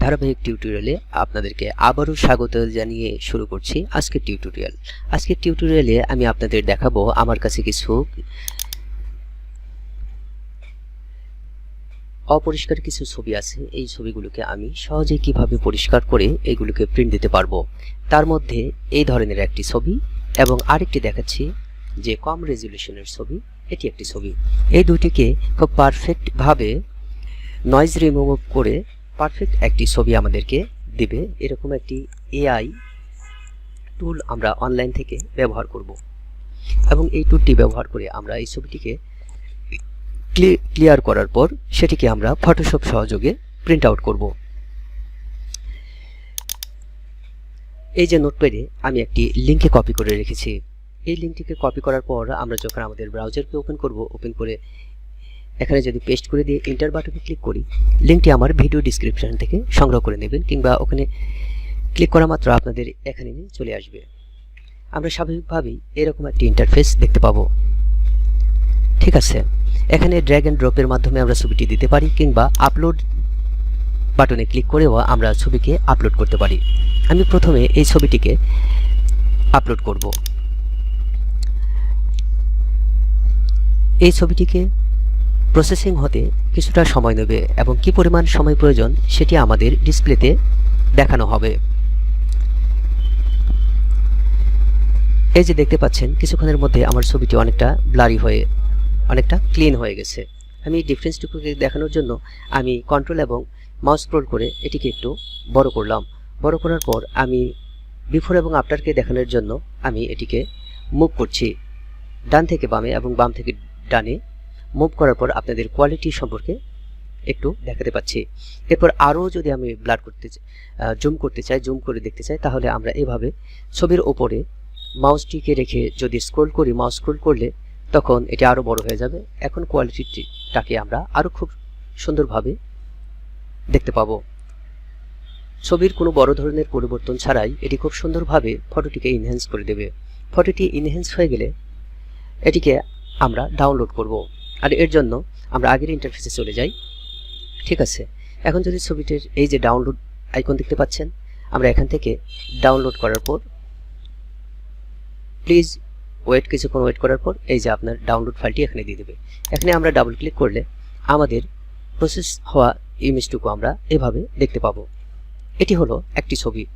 ধারাবাহিক টিউটোরিয়ালে আপনাদেরকে আবারও স্বাগত জানিয়ে শুরু করছি আজকের টিউটোরিয়াল আজকের টিউটোরিয়ালে আমি আপনাদের দেখাবো আমার কাছে কিছু অপরিষ্কার কিছু ছবি আছে। এই ছবিগুলোকে আমি সহজে কীভাবে পরিষ্কার করে এগুলোকে প্রিন্ট দিতে পারব? তার মধ্যে এই ধরনের একটি ছবি এবং আরেকটি দেখাচ্ছি যে কম রেজলিউশনের ছবি। এটি একটি ছবি। এই দুটিকে খুব পারফেক্টভাবে নয়েজ রিমুভ করে পারফেক্ট একটি ছবি আমাদেরকে দিবে। এরকম একটি এআই টুল আমরা অনলাইন থেকে ব্যবহার করব। এবং এই টুলটি ব্যবহার করে আমরা এই ছবিটিকে ক্লিয়ার করার পর সেটিকে আমরা ফটোশপ সহযোগে প্রিন্ট আউট করব। এই যে নোটপ্যাডে আমি একটি লিঙ্কে কপি করে রেখেছি। এই লিঙ্কটিকে কপি করার পর আমরা যখন আমাদের ব্রাউজারকে ওপেন করব ওপেন করে এখানে যদি পেস্ট করে দিয়ে ইন্টার বাটনে ক্লিক করি লিঙ্কটি আমার ভিডিও ডিসক্রিপশন থেকে সংগ্রহ করে নেবেন, কিংবা ওখানে ক্লিক করা মাত্র আপনাদের এখানে নিয়ে চলে আসবে। আমরা স্বাভাবিকভাবেই এরকম একটি ইন্টারফেস দেখতে পাবো। ঠিক আছে? এখানে ড্র্যাগ অ্যান্ড ড্রপের মাধ্যমে আমরা ছবিটি দিতে পারি, কিংবা আপলোড বাটনে ক্লিক করেও আমরা ছবিকে আপলোড করতে পারি। আমি প্রথমে এই ছবিটিকে আপলোড করব। এই ছবিটিকে প্রসেসিং হতে কিছুটা সময় নেবে এবং কি পরিমাণ সময় প্রয়োজন সেটি আমাদের ডিসপ্লেতে দেখানো হবে। এই যে দেখতে পাচ্ছেন, কিছুক্ষণের মধ্যে আমার ছবিটি অনেকটা ব্লারি হয়ে, অনেকটা ক্লিন হয়ে গেছে। আমি এই ডিফারেন্সটুকুকে দেখানোর জন্য আমি কন্ট্রোল এবং মাউস স্ক্রোল করে এটিকে একটু বড় করলাম। বড় করার পর আমি বিফোর এবং আফটারকে দেখানোর জন্য আমি এটিকে মুভ করছি। ডান থেকে বামে এবং বাম থেকে ডানে মুভ করার পর আপনাদের কোয়ালিটি সম্পর্কে একটু দেখাতে পাচ্ছি। এরপর আরও যদি আমি ব্লার করতে জুম করতে চাই জুম করে দেখতে চাই, তাহলে আমরা এভাবে ছবির ওপরে মাউসটিকে রেখে যদি স্ক্রোল করি মাউস স্ক্রোল করলে তখন এটি আরও বড় হয়ে যাবে। এখন কোয়ালিটিটাকে আমরা আরও খুব সুন্দরভাবে দেখতে পাবো। ছবির কোনো বড় ধরনের পরিবর্তন ছাড়াই এটি খুব সুন্দরভাবে ফটোটিকে ইনহ্যান্স করে দেবে। ফটোটি ইনহ্যান্স হয়ে গেলে এটিকে আমরা ডাউনলোড করব। আর এর জন্য আমরা আগের ইন্টারফেসে চলে যাই। ঠিক আছে? এখন যদি ছবিটির এই যে ডাউনলোড আইকন দেখতে পাচ্ছেন, আমরা এখান থেকে ডাউনলোড করার পর প্লিজ ওয়েট কিছুক্ষণ ওয়েট করার পর এই যে আপনার ডাউনলোড ফাইলটি এখানে দিয়ে দেবে। এখানে আমরা ডাবল ক্লিক করলে আমাদের প্রসেস হওয়া ইমেজটুকু আমরা এভাবে দেখতে পাবো। এটি হলো একটি ছবি।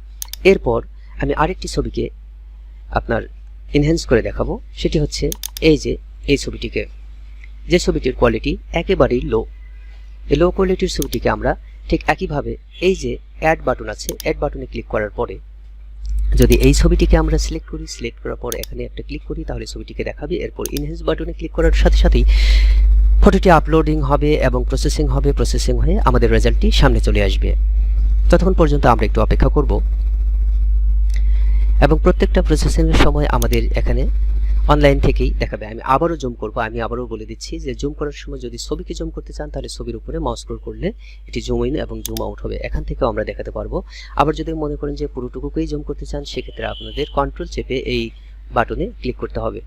এরপর আমি আরেকটি ছবিকে আপনার এনহ্যান্স করে দেখাবো। সেটি হচ্ছে এই যে, এই ছবিটিকে। যে ছবিটির কোয়ালিটি একেবারেই লো এই লো কোয়ালিটির ছবিটিকে আমরা ঠিক একইভাবে এই যে অ্যাড বাটন আছে অ্যাড বাটনে ক্লিক করার পরে যদি এই ছবিটিকে আমরা সিলেক্ট করি সিলেক্ট করার পর এখানে একটা ক্লিক করি, তাহলে ছবিটিকে দেখাবে। এরপর ইনহেন্স বাটনে ক্লিক করার সাথে সাথেই ফটোটি আপলোডিং হবে এবং প্রসেসিং হবে প্রসেসিং হয়ে আমাদের রেজাল্টটি সামনে চলে আসবে। ততক্ষণ পর্যন্ত আমরা একটু অপেক্ষা করব। এবং প্রত্যেকটা প্রসেসিংয়ের সময় আমাদের এখানে অনলাইন থেকেই দেখাবে। আমি আবারও জুম করব। আমি আবারও বলে দিচ্ছি যে জুম করার সময় যদি ছবিকে জুম করতে চান, তাহলে ছবির উপরে মাউস স্ক্রল করলে এটি জুম ইন এবং জুম আউট হবে। এখান থেকেও আমরা দেখাতে পারব। আবার যদি মনে করেন যে, পুরোটুকুকেই জুম করতে চান, সেক্ষেত্রে আপনাদের কন্ট্রোল চেপে এই বাটনে ক্লিক করতে হবে।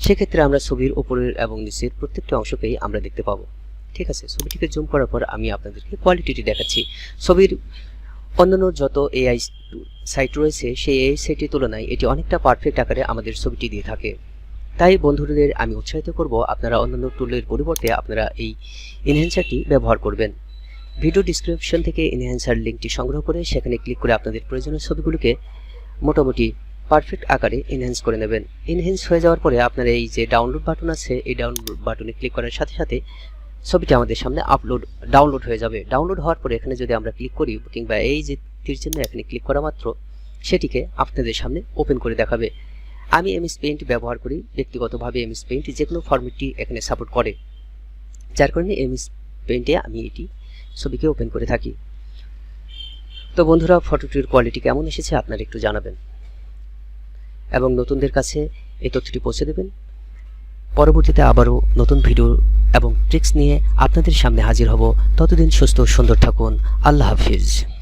সেক্ষেত্রে আমরা ছবির উপরের এবং নিচের প্রত্যেকটা অংশকেই আমরা দেখতে পাবো। ঠিক আছে? ছবিটিকে জুম করার পর আমি আপনাদেরকে কোয়ালিটিটি দেখাচ্ছি। ছবির অন্যান্য যত এআই সাইট রয়েছে, সেই এআই সাইটের তুলনায় এটি অনেকটা পারফেক্ট আকারে আমাদের ছবিটি দিয়ে থাকে। তাই, বন্ধুদের, আমি উৎসাহিত করব আপনারা অন্যান্য টুলের পরিবর্তে আপনারা এই ইনহ্যান্সারটি ব্যবহার করবেন। ভিডিও ডিসক্রিপশন থেকে ইনহ্যান্সার লিঙ্কটি সংগ্রহ করে সেখানে ক্লিক করে আপনাদের প্রয়োজনীয় ছবিগুলোকে মোটামুটি পারফেক্ট আকারে ইনহ্যান্স করে নেবেন। ইনহ্যান্স হয়ে যাওয়ার পরে আপনার এই যে ডাউনলোড বাটন আছে, এই ডাউনলোড বাটনে ক্লিক করার সাথে সাথে ছবিটি আমাদের সামনে আপলোড ডাউনলোড হয়ে যাবে। ডাউনলোড হওয়ার পরে এখানে যদি আমরা ক্লিক করি, কিংবা এই যে তীর চিহ্ন এখানে ক্লিক করা মাত্র, সেটিকে আপনাদের সামনে ওপেন করে দেখাবে। আমি এমএস পেইন্ট ব্যবহার করি, ব্যক্তিগতভাবে এমএস পেইন্ট যে কোনো ফরম্যাটটি এখানে সাপোর্ট করে। যার কারণে এমএস পেইন্টে আমি এটি ছবিকে ওপেন করে থাকি। তো বন্ধুরা ফটোটির কোয়ালিটি কেমন এসেছে আপনারা একটু জানাবেন। এবং নতুনদের কাছে এই তথ্যটি পৌঁছে দেবেন। পরবর্তীতে আবারও নতুন ভিডিও এবং ট্রিক্স নিয়ে আপনাদের সামনে হাজির হব। ততদিন সুস্থ সুন্দর থাকুন। আল্লাহ হাফিজ।